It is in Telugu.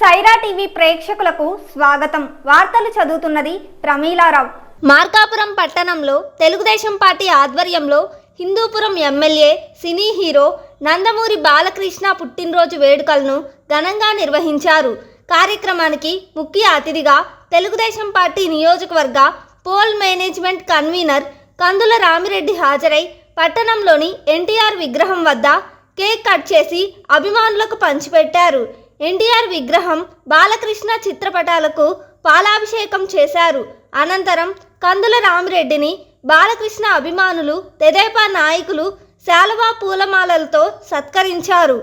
సైరా టీవీ ప్రేక్షకులకు స్వాగతం. వార్తలు చదువుతున్నది ప్రమీలారావు. మార్కాపురం పట్టణంలో తెలుగుదేశం పార్టీ ఆధ్వర్యంలో Hindupuram MLA cine hero Nandamuri Balakrishna పుట్టినరోజు వేడుకలను ఘనంగా నిర్వహించారు. కార్యక్రమానికి ముఖ్య అతిథిగా తెలుగుదేశం పార్టీ నియోజకవర్గ poll management convener Kandula Ramireddy హాజరై పట్టణంలోని ఎన్టీఆర్ విగ్రహం వద్ద కేక్ కట్ చేసి అభిమానులకు పంచిపెట్టారు. ఎన్టీఆర్ విగ్రహం బాలకృష్ణ చిత్రపటాలకు పాలాభిషేకం చేశారు. అనంతరం కందుల రామిరెడ్డిని బాలకృష్ణ అభిమానులు తెదేపా నాయకులు శాలవా పూలమాలలతో సత్కరించారు.